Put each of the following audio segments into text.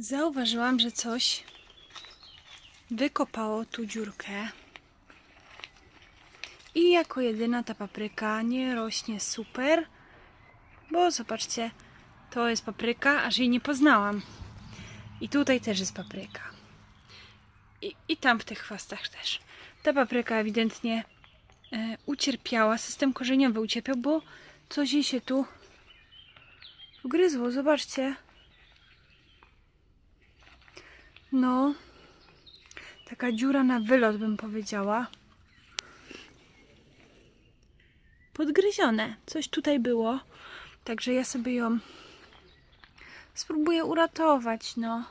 Zauważyłam, że coś wykopało tu dziurkę. I jako jedyna ta papryka nie rośnie super, bo zobaczcie, to jest papryka, aż jej nie poznałam. I tutaj też jest papryka. I, i tam w tych chwastach też. Ta papryka ewidentnie e, ucierpiała, system korzeniowy ucierpiał, bo coś jej się tu wgryzło. Zobaczcie. No, taka dziura na wylot bym powiedziała. Podgryzione. Coś tutaj było. Także ja sobie ją spróbuję uratować, no.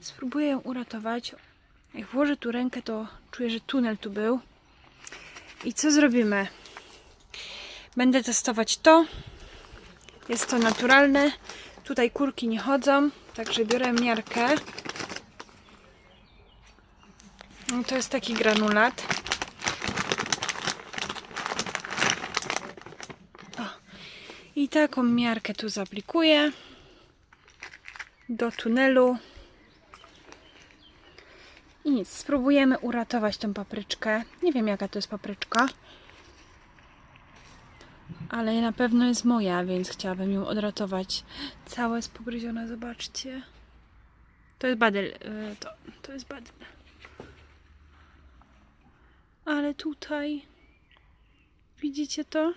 Spróbuję ją uratować. Jak włożę tu rękę, to czuję, że tunel tu był. I co zrobimy? Będę testować to. Jest to naturalne. Tutaj kurki nie chodzą, także biorę miarkę. To jest taki granulat. O. I taką miarkę tu zaaplikuję do tunelu. I nic, spróbujemy uratować tą papryczkę. Nie wiem jaka to jest papryczka. Ale na pewno jest moja, więc chciałabym ją odratować. Cała jest pogryziona, zobaczcie. To jest badyl. y, To, to jest badyl. Ale tutaj widzicie to?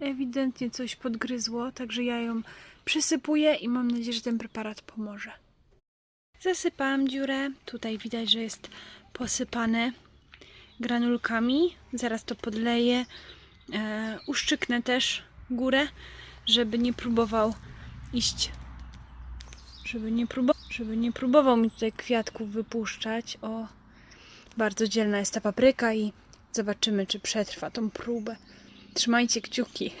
Ewidentnie coś podgryzło, także ja ją przysypuję i mam nadzieję, że ten preparat pomoże. Zasypałam dziurę. Tutaj widać, że jest posypane granulkami. Zaraz to podleję. E, uszczyknę też górę, żeby nie próbował iść, żeby nie, próbował, żeby nie próbował mi tutaj kwiatków wypuszczać. O, bardzo dzielna jest ta papryka i zobaczymy, czy przetrwa tą próbę. Trzymajcie kciuki.